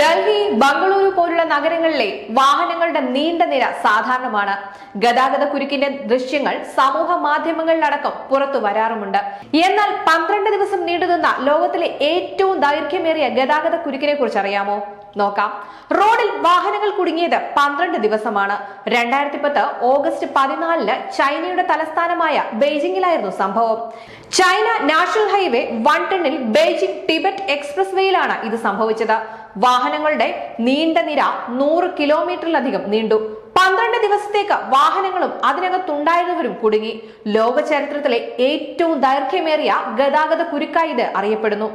ഡൽഹി ബംഗളൂരു പോലുള്ള നഗരങ്ങളിലെ വാഹനങ്ങളുടെ നീണ്ട നിര സാധാരണമാണ്. ഗതാഗത കുരുക്കിന്റെ ദൃശ്യങ്ങൾ സമൂഹ മാധ്യമങ്ങളിലടക്കം പുറത്തു വരാറുമുണ്ട്. എന്നാൽ പന്ത്രണ്ട് ദിവസം നീണ്ടുനിന്ന ലോകത്തിലെ ഏറ്റവും ദൈർഘ്യമേറിയ ഗതാഗത കുരുക്കിനെ കുറിച്ച് അറിയാമോ നോക്കാം. റോഡിൽ വാഹനങ്ങൾ കുടുങ്ങിയത് പന്ത്രണ്ട് ദിവസമാണ്. രണ്ടായിരത്തി പത്ത് ഓഗസ്റ്റ് പതിനാലിന് ചൈനയുടെ തലസ്ഥാനമായ ബെയ്ജിംഗിലായിരുന്നു സംഭവം. ചൈന നാഷണൽ ഹൈവേ വൺ ടണ്ണിൽ ബെയ്ജിംഗ് ടിബറ്റ് എക്സ്പ്രസ് വേയിലാണ് ഇത് സംഭവിച്ചത്. വാഹനങ്ങളുടെ നീണ്ട നിര നൂറ് കിലോമീറ്ററിലധികം നീണ്ടു. പന്ത്രണ്ട് ദിവസത്തേക്ക് വാഹനങ്ങളും അതിനകത്തുണ്ടായിരുന്നവരും കുടുങ്ങി. ലോക ചരിത്രത്തിലെ ഏറ്റവും ദൈർഘ്യമേറിയ ഗതാഗത കുരുക്കായി ഇത് അറിയപ്പെടുന്നു.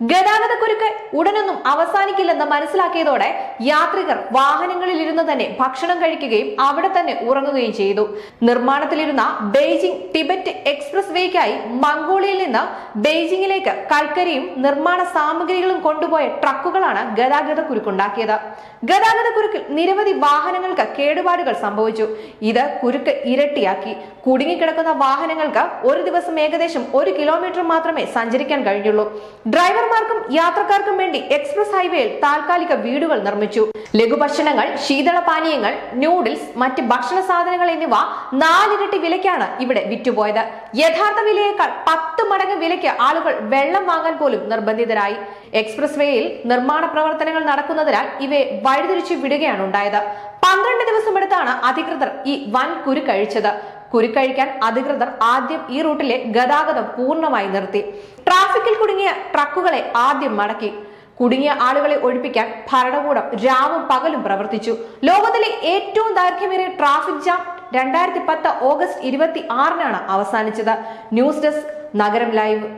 ഗതാഗത കുരുക്ക് ഉടനൊന്നും അവസാനിക്കില്ലെന്ന് മനസ്സിലാക്കിയതോടെ യാത്രികർ വാഹനങ്ങളിൽ ഇരുന്ന് തന്നെ ഭക്ഷണം കഴിക്കുകയും അവിടെ തന്നെ ഉറങ്ങുകയും ചെയ്തു. നിർമ്മാണത്തിലിരുന്ന ബെയ്ജിംഗ് ടിബറ്റ് എക്സ്പ്രസ് വേക്കായി മംഗോളിയയിൽ നിന്ന് ബെയ്ജിംഗിലേക്ക് കൽക്കരിയും നിർമ്മാണ സാമഗ്രികളും കൊണ്ടുപോയ ട്രക്കുകളാണ് ഗതാഗത കുരുക്കുണ്ടാക്കിയത് ഗതാഗത കുരുക്കിൽ നിരവധി വാഹനങ്ങൾക്ക് കേടുപാടുകൾ സംഭവിച്ചു. ഇത് കുരുക്ക് ഇരട്ടിയാക്കി. കുടുങ്ങിക്കിടക്കുന്ന വാഹനങ്ങൾക്ക് ഒരു ദിവസം ഏകദേശം ഒരു കിലോമീറ്റർ മാത്രമേ സഞ്ചരിക്കാൻ കഴിഞ്ഞുള്ളൂ. ഡ്രൈവർമാർക്കും യാത്രക്കാർക്കും വേണ്ടി എക്സ്പ്രസ് ഹൈവേയിൽ താൽക്കാലിക വീടുകൾ നിർമ്മിച്ചു. ലഘുഭക്ഷണങ്ങൾ ശീതളപാനീയങ്ങൾ നൂഡിൽസ് മറ്റ് ഭക്ഷണ സാധനങ്ങൾ എന്നിവ നാലിരട്ടി വിലയ്ക്കാണ് ഇവിടെ വിറ്റുപോയത്. യഥാർത്ഥ വിലയേക്കാൾ പത്ത് മടങ്ങ് വിലയ്ക്ക് ആളുകൾ വെള്ളം വാങ്ങാൻ പോലും നിർബന്ധിതരായി. എക്സ്പ്രസ് വേയിൽ നിർമ്മാണ പ്രവർത്തനങ്ങൾ നടക്കുന്നതിനാൽ ഇവയെ വഴിതിരിച്ചു വിടുകയാണ് ഉണ്ടായത്. പന്ത്രണ്ട് ദിവസമെടുത്താണ് അധികൃതർ ഈ വൻ കുരുക്കഴിച്ചത് കുരുക്കഴിക്കാൻ അധികൃതർ ആദ്യം ഈ റൂട്ടിലെ ഗതാഗതം പൂർണമായി നിർത്തി. ട്രാഫിക്കിൽ കുടുങ്ങിയ ട്രക്കുകളെ ആദ്യം മടക്കി. കുടുങ്ങിയ ആളുകളെ ഒഴിപ്പിക്കാൻ ഭരണകൂടം രാവും പകലും പ്രവർത്തിച്ചു. ലോകത്തിലെ ഏറ്റവും ദൈർഘ്യമേറിയ ട്രാഫിക് ജാം രണ്ടായിരത്തി പത്ത് ഓഗസ്റ്റ് ഇരുപത്തി ആറിനാണ് അവസാനിച്ചത്. ന്യൂസ് ഡെസ്ക് നഗരം ലൈവ്.